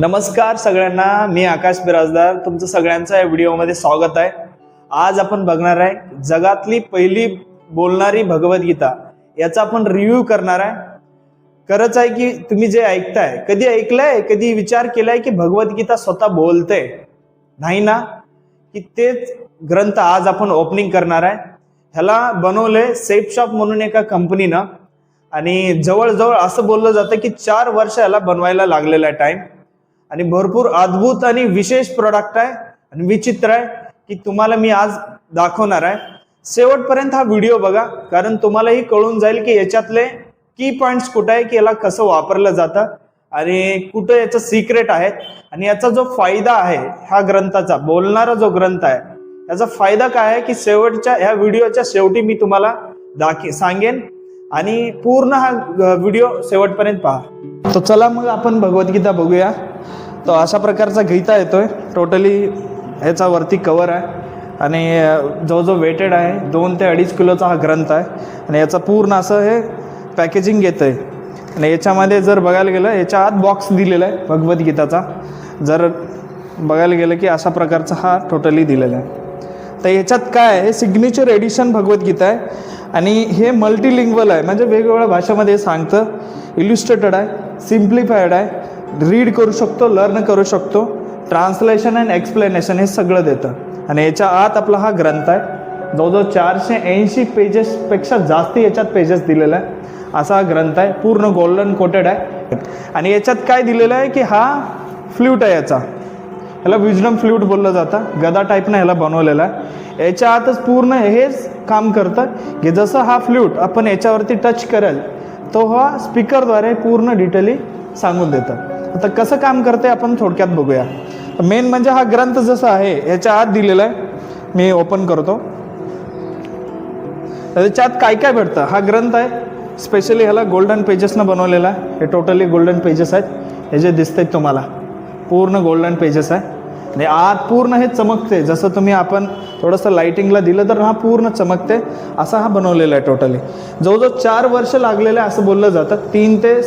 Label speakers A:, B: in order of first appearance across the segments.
A: नमस्कार सगळ्यांना मी आकाश बिराजदार. तुमचं सगळ्यांचं या व्हिडिओमध्ये स्वागत आहे. आज आपण बघणार आहे जगातली पहिली बोलणारी भगवद्गीता. याचा आपण रिव्ह्यू करणार आहे. खरंच आहे की तुम्ही जे ऐकताय कधी ऐकलंय कधी विचार केलाय की भगवद्गीता स्वतः बोलते? नाही ना? की तेच ग्रंथ आज आपण ओपनिंग करणार आहे. ह्याला बनवलंय सेफ शॉप म्हणून एका कंपनीनं आणि जवळजवळ असं बोललं जातं की चार वर्ष ह्याला बनवायला लागलेला आहे टाइम आणि भरपूर अद्भुत आणि विशेष प्रोडक्ट आहे आणि विचित्र आहे की तुम्हाला मी आज दाखवणार आहे. शेवटपर्यंत हा व्हिडिओ बघा कारण तुम्हालाही कळून जाईल की याच्यातले की पॉइंट्स कुठं आहे की याला कसं वापरलं जातं आणि कुठं याचं सिक्रेट आहे आणि याचा जो फायदा आहे ह्या ग्रंथाचा बोलणारा जो ग्रंथ आहे याचा फायदा काय आहे की शेवटच्या ह्या व्हिडिओच्या शेवटी मी तुम्हाला दाखी सांगेन. आणि पूर्ण हा व्हिडिओ शेवटपर्यंत पहा. तर चला मग आपण भगवद्गीता बघूया. तो अशा प्रकारचा गीता आहे टोटली ह्याचा वरती कवर आहे. आणि जो जो वेटेड आहे दोन ते अडीच किलोचा हा ग्रंथ आहे. आणि याचं पूर्ण असं हे पॅकेजिंग येतं आहे आणि याच्यामध्ये जर बघायला गेलं याच्या आत बॉक्स दिलेला आहे भगवद्गीताचा जर बघायला गेलं की अशा प्रकारचा हा टोटली दिलेला आहे. तर याच्यात काय आहे? हे सिग्नेचर एडिशन भगवद्गीता आहे. आणि हे मल्टीलिंग्वल आहे. म्हणजे वेगवेगळ्या भाषेमध्ये हे सांगतं. इल्युस्ट्रेटेड आहे. सिम्प्लिफाईड आहे. रीड करू शकतो लर्न करू शकतो. ट्रान्सलेशन अँड एक्सप्लेनेशन हे सगळं देतं. आणि याच्या आत आपला हा ग्रंथ आहे. जवळजवळ चारशे ऐंशी पेजेसपेक्षा जास्त याच्यात पेजेस दिलेला आहे असा हा ग्रंथ आहे. पूर्ण गोल्डन कोटेड आहे. आणि याच्यात काय दिलेलं आहे की हा फ्ल्यूट आहे याचा. ह्याला विजडम फ्ल्यूट बोललं जातं. गदा टाईपनं ह्याला बनवलेला आहे. याच्या आतच पूर्ण हेच काम करतं की जसं हा फ्ल्यूट आपण याच्यावरती टच करेल तो हा स्पीकरद्वारे पूर्ण डिटेली सांगून देतं. आता कसं काम करते आपण थोडक्यात बघूया. मेन म्हणजे हा ग्रंथ जसा आहे याच्या आत दिलेला आहे. मी ओपन करतो. त्याच्या त्याच्यात काय काय भेटतं? हा ग्रंथ आहे. स्पेशली ह्याला गोल्डन पेजेसनं बनवलेला आहे. हे टोटली गोल्डन पेजेस आहेत. हे जे आहेत तुम्हाला पूर्ण गोल्डन पेजेस आहे. आणि आत पूर्ण हे चमकते. जसं तुम्ही आपण थोडंसं लाइटिंगला दिलं तर हा पूर्ण चमकते. असा हा बनवलेला आहे टोटली जवळजवळ चार वर्ष लागलेलं आहे असं बोललं जातं. तीन ते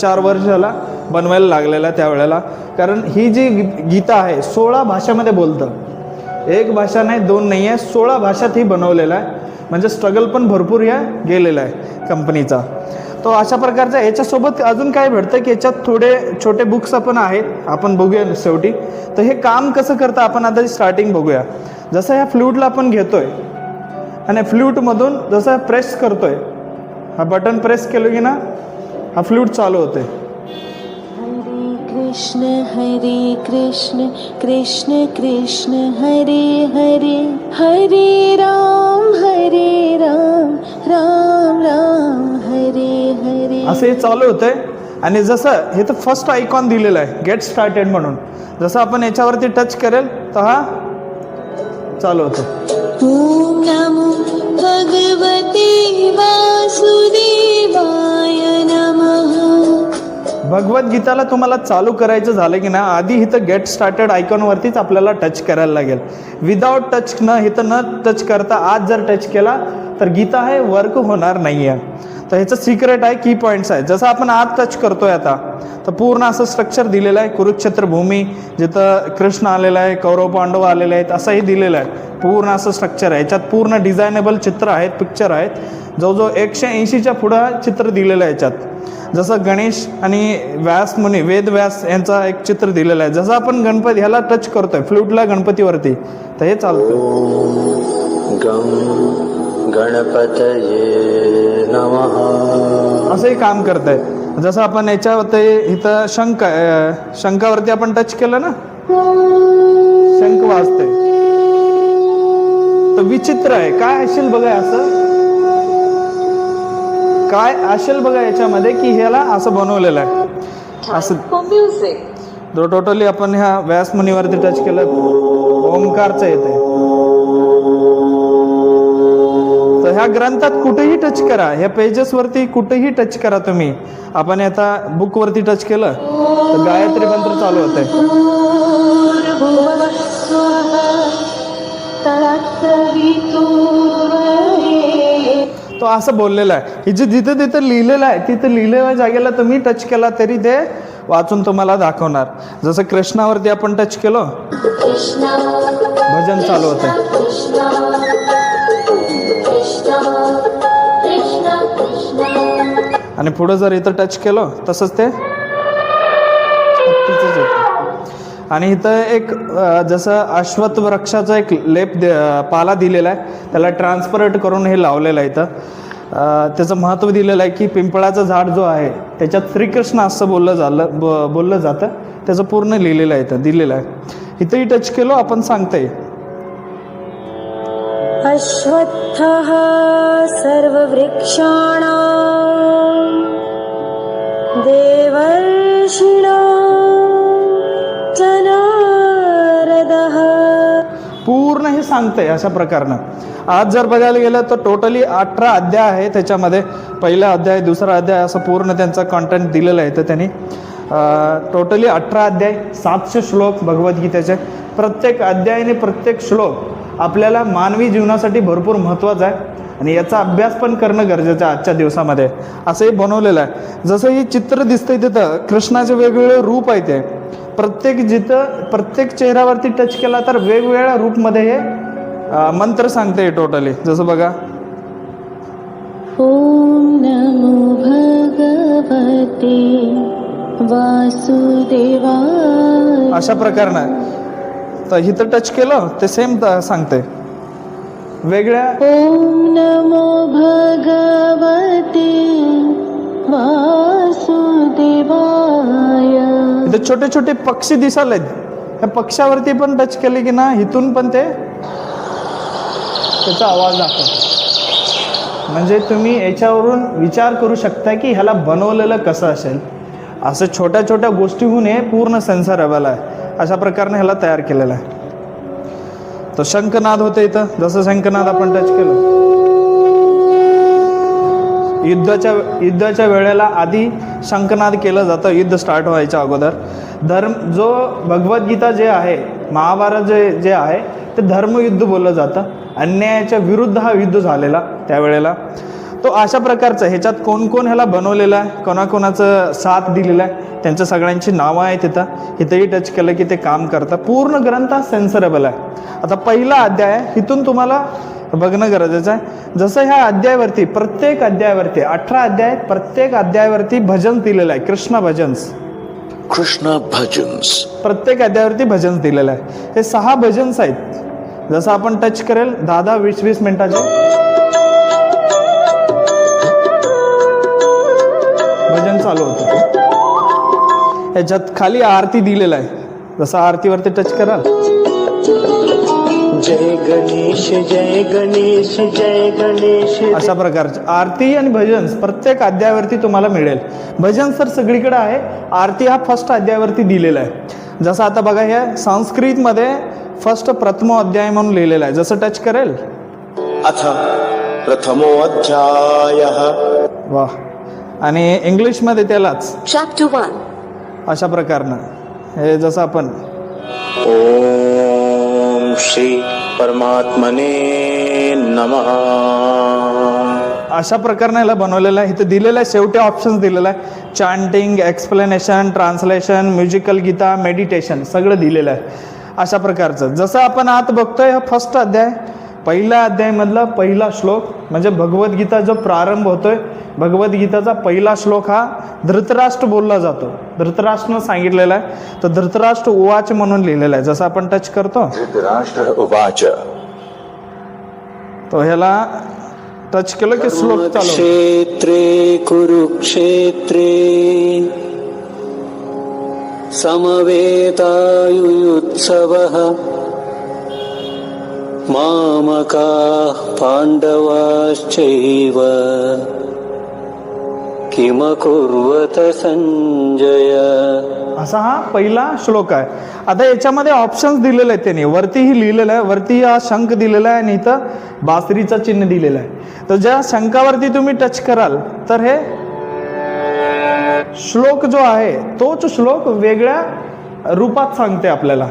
A: चार वर्षाला बनवायला लागलेलं आहे त्यावेळेला. कारण ही जी गीता आहे सोळा भाषामध्ये बोलतं. एक भाषा नाही दोन नाही आहे. सोळा भाषात ही बनवलेला आहे. म्हणजे स्ट्रगल पण भरपूर या गेलेला आहे कंपनीचा तो अशा प्रकारचा याच्यासोबत अजून काय भेटतं की याच्यात थोडे छोटे बुक्स पण आहेत आपण बघूया शेवटी. तर हे काम कसं करतं आपण आता स्टार्टिंग बघूया. जसं ह्या फ्लूटला आपण घेतोय आणि फ्लूटमधून जसं प्रेस करतोय हा बटन प्रेस केलं की ना हा फ्लूट चालू होते
B: आहे कृष्ण हरे कृष्ण कृष्ण कृष्ण हरे हरे। हरे राम हरे राम राम राम हरे हरे।
A: असं हे चालू होतंय. आणि जसं हे तर फर्स्ट आयकॉन दिलेलं आहे. गेट स्टार्टेड म्हणून. जसं आपण याच्यावरती टच करेल तर हा चालू होतो.
B: ॐ नमो भगवते वासुदेवाय
A: भगवद्गीताला तुम्हाला चालू करायचं झालं की ना आधी इथं गेट स्टार्टेड आयकॉनवरतीच आपल्याला टच करायला लागेल. विदाउट टच न इथं न टच करता आज जर टच केला तर गीता हे वर्क होणार नाही आहे तर ह्याचं सिक्रेट आहे की पॉईंट्स आहे. जसं आपण आज टच करतोय आता तर पूर्ण असं स्ट्रक्चर दिलेलं आहे. कुरुक्षेत्र भूमी जिथं कृष्ण आलेला आहे कौरव पांडव आलेले आहेत असंही दिलेलं आहे. पूर्ण असं स्ट्रक्चर आहे. याच्यात पूर्ण डिझायनेबल चित्र आहेत पिक्चर आहेत. जवळजवळ एकशे ऐंशीच्या पुढं चित्र दिलेलं आहे याच्यात. जसं गणेश आणि व्यास मुनी वेद व्यास यांचा एक चित्र दिलेलं आहे. जसं आपण गणपती ह्याला टच करतोय फ्लूटला गणपतीवरती तर हे चालतं.
C: गं गणपतये नमः.
A: असंही काम करत आहे जसं आपण याच्यावरती इथं शंख शंखावरती आपण टच केलं ना? शंख वाजते तर विचित्र आहे. काय असेल बघा असं? काय असेल बघा याच्यामध्ये की ह्याला असं बनवलेलं आहे. असं. जो टोटली आपण ह्या व्यास मुनीवरती टच केलं ओमकारचं येते तर ह्या ग्रंथात कुठेही टच करा ह्या पेजेस वरती कुठेही टच करा तुम्ही. आपण आता बुक वरती टच केलं तर गायत्री मंत्र चालू होते तो असं बोललेला आहे. हे जे जिथं तिथं लिहिलेलं आहे तिथं लिहिलेल्या जागेला तुम्ही टच केला तरी ते वाचून तुम्हाला दाखवणार. जसं कृष्णावरती आपण टच केलं भजन चालू होतं. आणि पुढं जर इथं टच केलं तसंच ते. आणि इथं एक जसं अश्वत्थ वृक्षाचा एक लेप दे पाला दिलेला आहे त्याला ट्रान्सपरंट करून हे लावलेलं आहे इथं. त्याचं महत्त्व दिलेलं आहे की पिंपळाचं झाड जो आहे त्याच्यात श्रीकृष्ण असं बोललं झालं ब बोललं जातं. त्याचं पूर्ण लिहिलेलं आहे इथं दिलेलं आहे. इथंही टच केलो आपण सांगतंय.
B: अश्वत्थ सर्ववृक्षाणां देवर्षिणां देवर्षिणा
A: पूर्ण हे सांगतंय अशा प्रकारनं. आज जर बघायला गेलं तर टोटली अठरा अध्याय आहे. त्याच्यामध्ये पहिला अध्याय दुसरा अध्याय असं पूर्ण त्यांचा कॉन्टेंट दिलेला आहे. तर त्यांनी टोटली अठरा अध्याय सातशे श्लोक भगवद्गीतेचे प्रत्येक अध्यायाने प्रत्येक श्लोक आपल्याला मानवी जीवनासाठी भरपूर महत्त्वाचा आहे. आणि याचा अभ्यास पण करणं गरजेचं आहे आजच्या दिवसामध्ये. असंही बनवलेलं आहे. जसं हे चित्र दिसतंय तिथं कृष्णाचे वेगवेगळे रूप आहे ते. प्रत्येक जिथं प्रत्येक चेहऱ्यावरती टच केला तर वेगवेगळ्या रूपमध्ये हे मंत्र सांगते टोटली जसं बघा.
B: ॐ नमो भगवते वासुदेवाय.
A: अशा प्रकारनं. तर इथं टच केलं ते सेम सांगते. वेगळ्या
B: ॐ नमो भगवते वासुदेवाय.
A: छोटे छोटे पक्षी दिसायला त्या पक्षावरती पण टच केले की ना इथून पण ते त्याचा आवाज दाखवतो म्हणजे तुम्ही याच्यावरून विचार करू शकता की ह्याला बनवलेलं कसं असेल. असं छोट्या छोट्या गोष्टीहून हे पूर्ण सेन्सरेबल आहे अशा प्रकारे ह्याला तयार केलेलं आहे. तो शंखनाद होते इथं. जसं शंखनाद आपण टच केलं. युद्धाच्या युद्धाच्या वेळेला आधी शंखनाद केलं जातं युद्ध स्टार्ट व्हायच्या अगोदर. धर्म जो भगवद्गीता जे आहे महाभारत जे जे आहे ते धर्मयुद्ध बोललं जातं. अन्यायाच्या विरुद्ध हा युद्ध झालेला त्यावेळेला. तो अशा प्रकारचं ह्याच्यात कोण कोण ह्याला बनवलेलं आहे कोणाकोणाचं साथ दिलेला आहे त्यांच्या सगळ्यांची नावं आहेत तिथं इथंही टच केलं की ते काम करतं पूर्ण ग्रंथ हा सेन्सरेबल आहे. आता पहिला अध्याय आहे इथून तुम्हाला बघणं गरजेचं आहे. जसं ह्या अध्यायावरती प्रत्येक अध्यायावरती अठरा अध्याय प्रत्येक अध्यायावरती भजन दिलेलं आहे. कृष्ण भजन्स.
D: Krishna bhajans.
A: प्रत्येक अध्यायावरती भजन्स दिलेलं आहे. हे सहा भजन्स आहेत. जसं आपण टच करेल दहा दहा वीस वीस मिनिटाचे. भजन चालू होतं. याच्यात खाली आरती दिलेलं आहे. जसं आरतीवरती टच कराल.
C: जय गणेश जय गणेश जय गणेश.
A: अशा प्रकारचे. आरती आणि भजन प्रत्येक अध्यायावरती तुम्हाला मिळेल. भजन तर सगळीकडे आहे. आरती हा फर्स्ट अध्यायावरती दिलेला आहे. जसं आता बघा हे संस्कृतमध्ये फर्स्ट प्रथम अध्याय म्हणून लिहिलेला आहे. जसं टच करेल.
D: अथ प्रथमोऽध्यायः.
A: वा आणि इंग्लिशमध्ये त्यालाच.
B: Chapter 1
A: अशा प्रकारनं. हे जसं आपण
D: ॐ श्री परमात्मने नमः.
A: अशा प्रकारे बनवलेलं आहे. इथं दिलेलं आहे शेवटी ऑप्शन्स दिलेलं आहे. Chanting explanation translation musical Gita meditation सगळं दिलेलं आहे. अशा प्रकारचं. जसं आपण आत बघतोय हा फर्स्ट अध्याय. पहिल्या अध्यायमधला पहिला श्लोक म्हणजे भगवद्गीता जो प्रारंभ होतोय भगवद्गीताचा पहिला श्लोक हा धृतराष्ट्र बोलला जातो. धृतराष्ट्रनं सांगितलेला आहे. तर धृतराष्ट्र उवाच म्हणून लिहिलेला आहे. जसं आपण टच करतो.
D: धृतराष्ट्र उवाच.
A: तो ह्याला टच केलं की श्लोक चालू.
C: क्षेत्रे कुरुक्षेत्रे. समवेतायुयुत्सवः मामकाः पाण्डवाश्चैव किमकुर्वत सञ्जय
A: असा हा पहिला श्लोक आहे. आता याच्यामध्ये ऑप्शन्स दिलेले आहेत त्यांनी. वरतीही लिहिलेलं आहे. वरती हा शंख दिलेला आहे आणि इथं बासरीचं चिन्ह दिलेलं आहे. तर ज्या शंखावरती तुम्ही टच कराल तर हे श्लोक जो आहे तोच श्लोक वेगळ्या रूपात सांगते आपल्याला.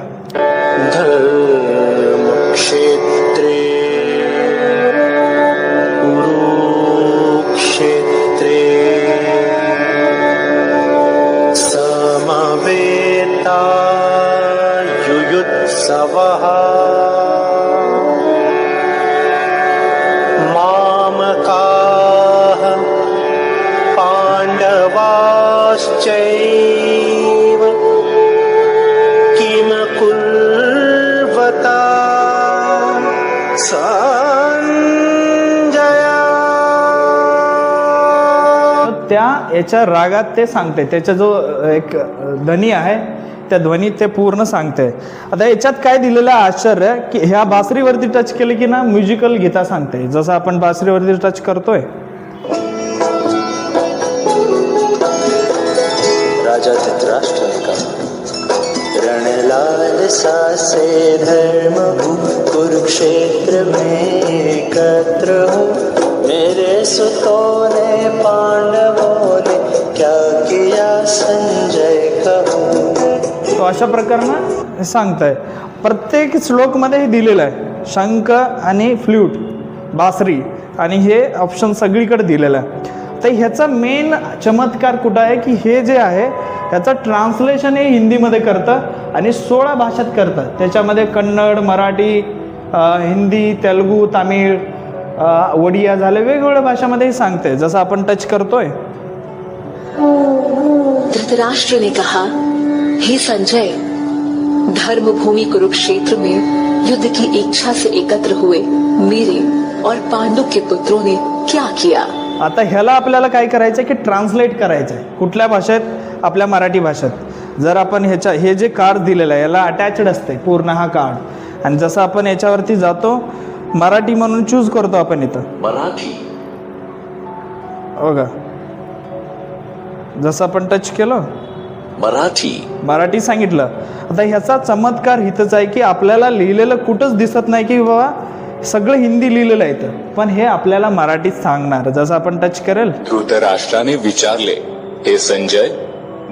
A: त्या याच्या रागात ते सांगते. त्याचा जो एक ध्वनी आहे त्या ध्वनीत ते पूर्ण सांगते. आता याच्यात काय दिलेलं आश्चर्य की ह्या बासरीवरती टच केलं की ना म्युझिकल गीता सांगते. जसं आपण बासरीवरती टच करतोय.
D: राजा रणलाल सासे धर्म कुरुक्षेत्र में एकत्र हो। मेरे सुतोने पांडवों ने क्या किया संजय
A: तो अशा प्रकारे सांगताय. प्रत्येक श्लोकमध्ये हे दिलेलं आहे. शंख आणि फ्ल्यूट बासरी आणि हे ऑप्शन सगळीकडे दिलेलं आहे. तर ह्याचा मेन चमत्कार कुठं आहे की हे जे आहे ह्याचं ट्रान्सलेशन हे हिंदीमध्ये करतं आणि सोळा भाषेत करतं. त्याच्यामध्ये कन्नड मराठी हिंदी तेलगू तामिळ ओडिया झाले वेगवेगळ्या भाषामध्ये सांगते. जसं आपण टच करतोय.
E: धृतराष्ट्र ने कहा हे संजय धर्मभूमि कुरुक्षेत्र में युद्ध की इच्छा से एकत्र हुए मेरे और पांडु के पुत्रों ने क्या किया?
A: आता ह्याला आपल्याला काय करायचं की ट्रान्सलेट करायचं आहे कुठल्या भाषेत? आपल्या मराठी भाषेत. जर आपण ह्याच्या हे जे कार्ड दिलेलं आहे याला अटॅचड असते पूर्ण हा कार्ड आणि जसं आपण याच्यावरती जातो मराठी म्हणून चूज करतो आपण इथं.
F: मराठी?
A: बघा. जसं आपण टच केलं.
F: मराठी?
A: मराठी सांगितलं. आता ह्याचा चमत्कार हितच आहे की आपल्याला लिहिलेलं कुठंच दिसत नाही की बाबा सगळं हिंदी लिहिलेलं आहे इथं. पण हे आपल्याला मराठीत सांगणार. जसं आपण टच करेल.
G: धृतराष्ट्राने विचारले हे संजय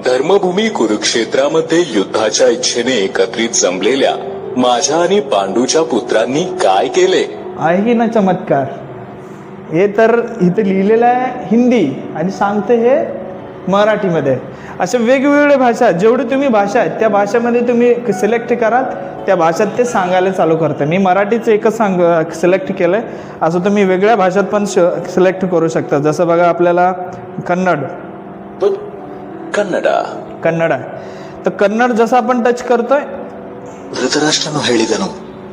G: धर्मभूमी कुरुक्षेत्रामध्ये युद्धाच्या इच्छेने एकत्रित जमलेल्या माझ्या आणि पांडूच्या पुत्रांनी काय केले?
A: आहे की ना चमत्कार. हे तर इथे लिहिलेलं आहे हिंदी आणि सांगते हे मराठीमध्ये. अशा वेगवेगळ्या भाषा जेवढी तुम्ही भाषा आहेत त्या भाषेमध्ये तुम्ही सिलेक्ट कराल त्या भाषेत ते सांगायला चालू करते. मी मराठीचं एकच सांग सिलेक्ट केलं आहे असं तुम्ही वेगळ्या भाषेत पण सिलेक्ट करू शकता. जसं बघा आपल्याला कन्नड. कन्नडा. कन्नडा तर कन्नड जसं आपण टच करतोय
H: ಧೃತರಾಷ್ಟ್ರನು ಹೇಳಿದನು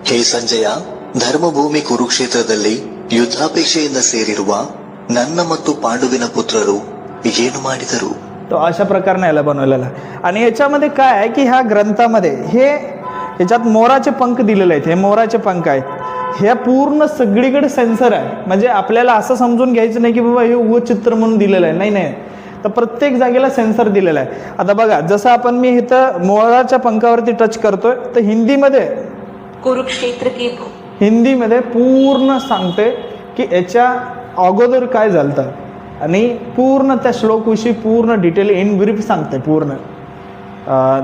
H: ಹೇ ಸಂಜಯ ಧರ್ಮಭೂಮಿ ಕುರುಕ್ಷೇತ್ರದಲ್ಲಿ ಯುದ್ಧಾಪೇಕ್ಷೆಯಿಂದ ಸೇರಿರುವ ನನ್ನ ಮತ್ತು ಪಾಂಡುವಿನ ಪುತ್ರರು ಏನು ಮಾಡಿದರು
A: तो अशा प्रकारे याला बनवलेला आहे आणि याच्यामध्ये काय आहे की ह्या ग्रंथामध्ये हे याच्यात मोराचे पंख दिलेले आहेत हे मोराचे पंख आहेत ह्या पूर्ण सगळीकडे सेन्सर आहे म्हणजे आपल्याला असं समजून घ्यायचं नाही की बाबा हे उग चित्र म्हणून दिलेलं आहे नाही नाही तर प्रत्येक जागेला सेन्सर दिलेला आहे. आता बघा जसं आपण मी इथं मोराच्या पंखावरती टच करतोय तर हिंदीमध्ये
E: कुरुक्षेत्र
A: हिंदीमध्ये पूर्ण सांगते की याच्या अगोदर काय झालं आणि पूर्ण त्या श्लोकविषयी पूर्ण डिटेल इन ब्रीफ सांगते पूर्ण.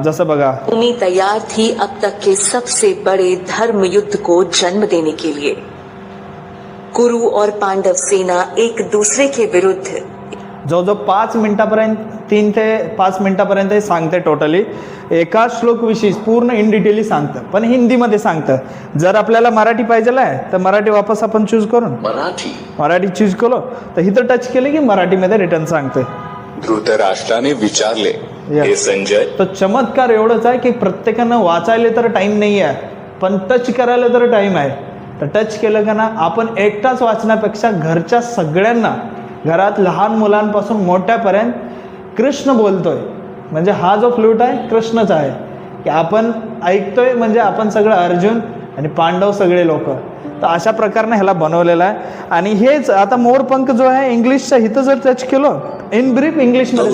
A: जसं बघा.
E: भूमि तैयार थी अब तक के सबसे बड़े धर्म युद्ध को जन्म देने के लिए. कुरु और पांडव सेना एक दूसरे के विरुद्ध
A: जवळजवळ पाच मिनिटापर्यंत तीन ते पाच मिनिटापर्यंत हे सांगते टोटली एका श्लोकविषयी पूर्ण इन डिटेली सांगतं पण हिंदीमध्ये सांगतं. जर आपल्याला मराठी पाहिजे आहे तर मराठी वापस आपण चूज करून.
F: मराठी.
A: मराठी चूज केलो तर इथं टच केलं की मराठीमध्ये रिटर्न सांगते.
G: धृतराष्ट्राने विचारले. हे संजय?
A: तो चमत्कार एवढंच आहे की प्रत्येकानं वाचायला तर टाईम नाही आहे पण टच करायला तर टाईम आहे. तर टच केलं का ना आपण एकटाच वाचण्यापेक्षा घरच्या सगळ्यांना घरात लहान मुलांपासून मोठ्यापर्यंत कृष्ण बोलतोय. म्हणजे हा जो फ्लूट आहे कृष्णच आहे. की आपण ऐकतोय म्हणजे आपण सगळं अर्जुन आणि पांडव सगळे लोक. तर अशा प्रकारे ह्याला बनवलेलं आहे. आणि हेच आता मोरपंख जो आहे इंग्लिशच्या इथं जर टच केलं इन ब्रीफ
F: The
A: इंग्लिशमध्ये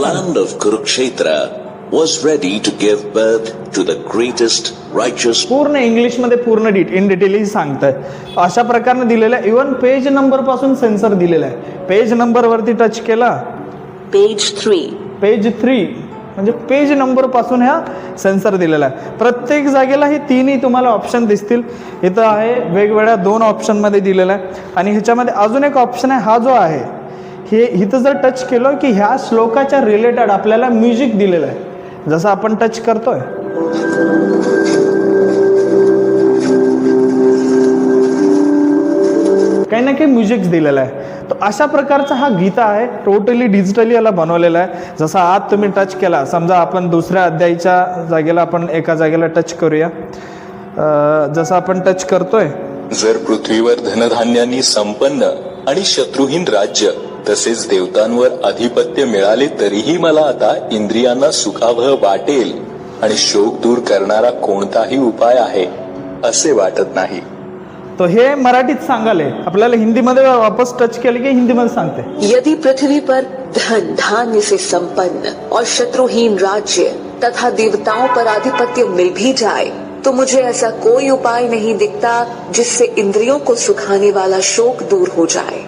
F: was ready to give birth to the greatest righteous
A: पूर्ण इंग्लिशमध्ये पूर्ण डिट इन डिटेल सांगतंय. अशा प्रकारे दिलेलं आहे इवन पेज नंबरपासून सेन्सर दिलेला आहे. पेज नंबरवरती टच केला.
E: पेज थ्री
A: पेज थ्री म्हणजे पेज नंबरपासून ह्या सेन्सर दिलेला आहे. प्रत्येक जागेला हे तिन्ही तुम्हाला ऑप्शन दिसतील. इथं आहे वेगवेगळ्या दोन ऑप्शनमध्ये दिलेलं आहे. आणि ह्याच्यामध्ये अजून एक ऑप्शन आहे हा जो आहे हे इथं जर टच केलं की ह्या श्लोकाच्या रिलेटेड आपल्याला म्युझिक दिलेलं आहे. जसं आपण टच करतोय. काही ना काही म्युझिक दिलेलं आहे. तर अशा प्रकारचा हा गीता आहे टोटली डिजिटली याला बनवलेला आहे. जसा आज तुम्ही टच केला समजा आपण दुसऱ्या अध्यायच्या जागेला आपण एका जागेला टच करूया. जसं आपण टच करतोय.
G: जर पृथ्वीवर धनधान्यांनी संपन्न आणि शत्रुहीन राज्य तसेच देवतांवर अधिपत्य मिळाले तरीही मला आता इंद्रियांना सुखावह वाटेल आणि शोक दूर करणारा कोणताही उपाय आहे असे वाटत नाही.
A: तो हे मराठीत सांगाले. आपल्याला हिंदीमध्ये वापस टच केलं की हिंदीमध्ये सांगते.
E: यदि पृथ्वी पर धन धान्य से संपन्न और शत्रुहीन राज्य तथा देवताओं पर आधिपत्य मिल भी जाए तो मुझे ऐसा कोई उपाय नहीं दिखता जिससे इंद्रियों को सुखाने वाला शोक दूर हो जाए।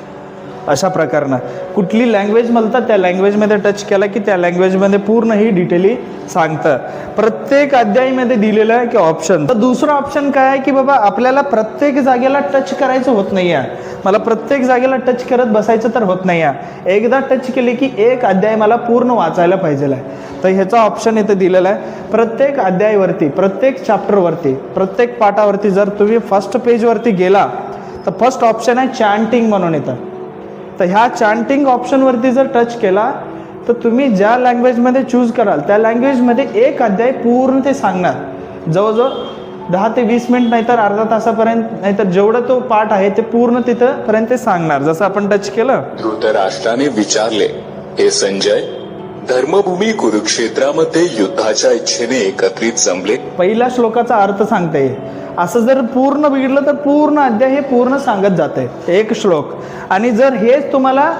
A: अशा प्रकारनं. कुठली लँग्वेज म्हणतात त्या लँग्वेजमध्ये टच केला की त्या लँग्वेजमध्ये पूर्ण ही डिटेली सांगतं. प्रत्येक अध्यायीमध्ये दिलेलं आहे की ऑप्शन तर दुसरं ऑप्शन काय आहे की बाबा आपल्याला प्रत्येक जागेला टच करायचं होत नाही आहे मला प्रत्येक जागेला टच करत बसायचं तर होत नाही आहे एकदा टच केले की एक अध्याय मला पूर्ण वाचायला पाहिजे आहे. तर ह्याचा ऑप्शन इथं दिलेला आहे. प्रत्येक अध्यायवरती प्रत्येक चॅप्टरवरती प्रत्येक पाठावरती जर तुम्ही फर्स्ट पेजवरती गेला तर फर्स्ट ऑप्शन आहे चॅन्टिंग म्हणून येतं तर ह्या चॅन्टिंग ऑप्शनवरती जर टच केला तर तुम्ही ज्या लँग्वेजमध्ये चूज कराल त्या लँग्वेजमध्ये एक अध्याय पूर्ण ते सांगणार. जवळजवळ दहा ते वीस मिनिट नाहीतर अर्धा तासापर्यंत नाहीतर जेवढं तो पाठ आहे ते पूर्ण तिथंपर्यंत ते सांगणार. जसं आपण टच केलं.
G: धृतराष्ट्राने विचारले हे संजय धर्मभूमी कुरुक्षेत्रामध्ये युद्धाच्या इच्छेने एकत्रित जमले.
A: पहिल्या श्लोकाचा अर्थ सांगते. असं जर पूर्ण बघितलं तर पूर्ण अध्याय हे पूर्ण सांगत जाते. एक श्लोक. आणि जर हेच तुम्हाला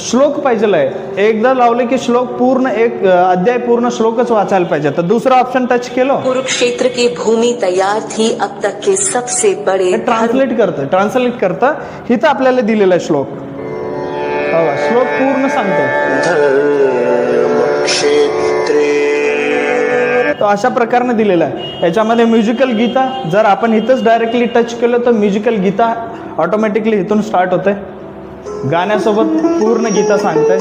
A: श्लोक पाहिजे आहे एकदा लावले की श्लोक पूर्ण एक अध्याय पूर्ण श्लोकच वाचायला पाहिजे. तर दुसरा ऑप्शन टच केलं.
E: कुरुक्षेत्र की भूमि तैयार थी अब तक के सबसे बड़े
A: ट्रान्सलेट करतं ट्रान्सलेट करतं. हिथं आपल्याला दिलेला आहे श्लोक. बघा, श्लोक पूर्ण सांगतो
C: क्षेत्रे
A: तो अशा प्रकारने दिलेला आहे. याच्यामध्ये म्युझिकल गीता जर आपण इथंच डायरेक्टली टच केलं तर म्युझिकल गीता ऑटोमॅटिकली इथून स्टार्ट होते. गाण्यासोबत पूर्ण गीता सांगते.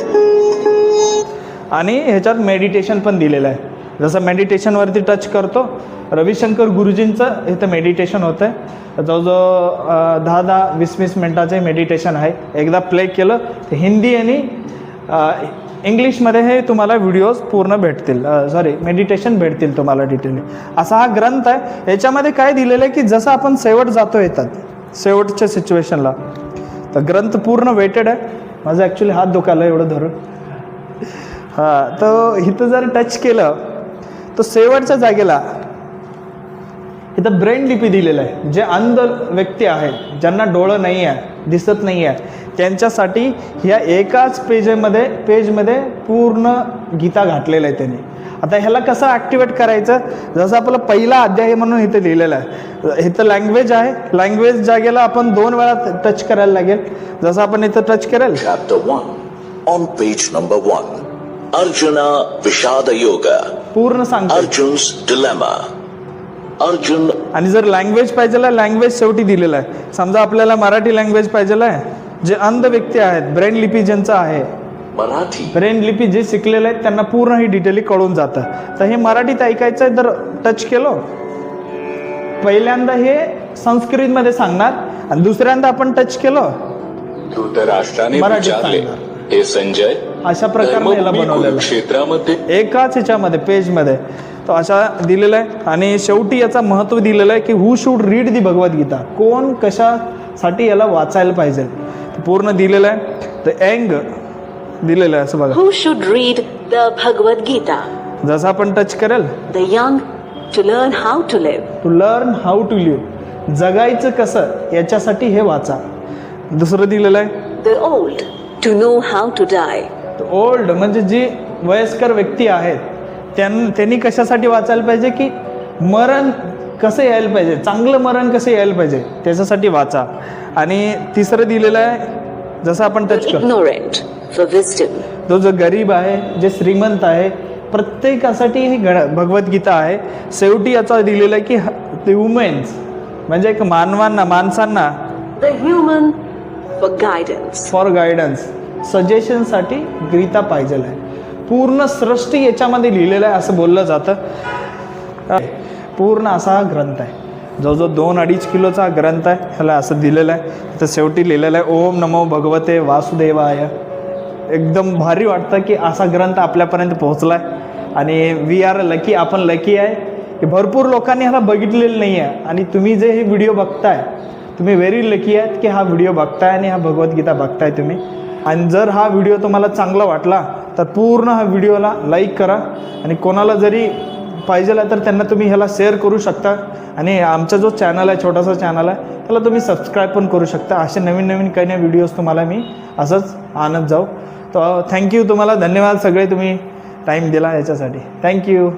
A: आणि ह्याच्यात मेडिटेशन पण दिलेलं आहे. जसं मेडिटेशनवरती टच करतो रविशंकर गुरुजींचं इथं मेडिटेशन होतं आहे जवळजवळ दहा दहा वीस वीस मिनटाचे मेडिटेशन आहे. एकदा प्ले केलं तर हिंदी आणि इंग्लिशमध्ये हे तुम्हाला व्हिडिओज पूर्ण भेटतील. सॉरी मेडिटेशन भेटतील तुम्हाला डिटेल असा हा ग्रंथ आहे. याच्यामध्ये काय दिलेलं आहे की जसं आपण शेवट जातो येतात शेवटच्या सिच्युएशनला तर ग्रंथ पूर्ण वेटेड आहे. माझं ॲक्च्युली हात दुखायला एवढं धरून. हां तर इथं जर टच केलं तर शेवटच्या जागेला इथं ब्रेन लिपी दिलेलं आहे. जे अंध व्यक्ती आहेत ज्यांना डोळं नाही आहे दिसत नाही आहे त्यांच्यासाठी ह्या एकाच पेजमध्ये पेजमध्ये पूर्ण गीता घातलेलं आहे त्यांनी. आता ह्याला कसं ॲक्टिवेट करायचं? जसं आपलं पहिला अध्याय म्हणून इथं लिहिलेलं आहे. इथं लँग्वेज आहे. लँग्वेज जागेला आपण दोन वेळा टच करायला लागेल. जसं आपण इथं टच करेल.
F: Chapter 1 On page number 1 Arjuna Vishada Yoga.
A: पूर्ण
F: Arjun's Dilemma. Arjun
A: आणि जर लँग्वेज पाहिजे लँग्वेज शेवटी दिलेलं आहे. समजा आपल्याला मराठी लँग्वेज पाहिजे आहे. जे अंध व्यक्ती आहेत ब्रेन लिपी ज्यांचं आहे
F: Marathi
A: ब्रेन लिपी जे शिकलेले आहेत त्यांना पूर्ण ही डिटेली कळून जातं. तर हे मराठीत ऐकायचं आहे तर टच केलं. पहिल्यांदा हे संस्कृतमध्ये सांगणार आणि दुसऱ्यांदा आपण टच केलं.
G: धृतराष्ट्राने विचारले. हे संजय
A: अशा प्रकारे याला बनवलेलं आहे.
G: कुरुक्षेत्रामध्ये?
A: एकाच ह्याच्यामध्ये पेजमध्ये. तो अशा दिलेला आहे आणि शेवटी याचा महत्त्व दिलेलं आहे की who should read the Bhagavad Gita कोण कशासाठी याला वाचायला पाहिजे? पूर्ण दिलेलं आहे. तर एंग दिलेलं आहे असं बघा.
E: Who should read the Bhagavad Gita?
A: जसं आपण टच करेल.
E: The young to learn how to live.
A: To learn how to live जगायचं कसं याच्यासाठी हे वाचा. दुसरं दिलेलं आहे.
E: The old to know how to die.
A: Old म्हणजे जी वयस्कर व्यक्ती आहेत त्यां त्यांनी कशासाठी वाचायला पाहिजे की मरण कसं यायला पाहिजे? चांगलं मरण कसं यायला पाहिजे? त्याच्यासाठी वाचा. आणि तिसरं दिलेलं आहे जसं आपण टच. तो जो गरीब आहे जे श्रीमंत आहे प्रत्येकासाठी ही गण भगवद्गीता आहे शेवटी याचा दिलेलं आहे की ह्युमेन्स म्हणजे एक मानवांना माणसांना
E: human for guidance.
A: For guidance सजेशनसाठी Gita पाहिजे आहे पूर्ण सृष्टी याच्यामध्ये लिहिलेलं आहे असं बोललं जातं पूर्ण असा हा ग्रंथ आहे जवळजवळ दोन अडीच किलोचा हा ग्रंथ आहे. ह्याला असं दिलेलं आहे. तर शेवटी लिहिलेलं आहे ओम नमो भगवते वासुदेवाय. एकदम भारी वाटतं की असा ग्रंथ आपल्यापर्यंत पोहोचला आहे आणि वी आर लकी आपण लकी आहे. की भरपूर लोकांनी ह्याला बघितलेलं नाही आहे आणि तुम्ही जे हे व्हिडिओ बघताय तुम्ही व्हेरी लकी आहेत की हा व्हिडिओ बघताय आणि हा भगवद्गीता बघताय तुम्ही. आणि जर हा व्हिडिओ तुम्हाला चांगला वाटला तर पूर्ण हा व्हिडिओला लाईक करा. आणि कोणाला जरी पाहिजे तर त्यांना तुम्ही ह्याला शेअर करू शकता. आणि आमचा जो चॅनल आहे छोटासा चॅनल आहे त्याला तुम्ही सबस्क्राईब पण करू शकता. असे नवीन नवीन काही ना व्हिडिओज तुम्हाला मी असंच आणत जाऊ. तर थँक्यू तुम्हाला. धन्यवाद सगळे तुम्ही टाईम दिला याच्यासाठी. थँक्यू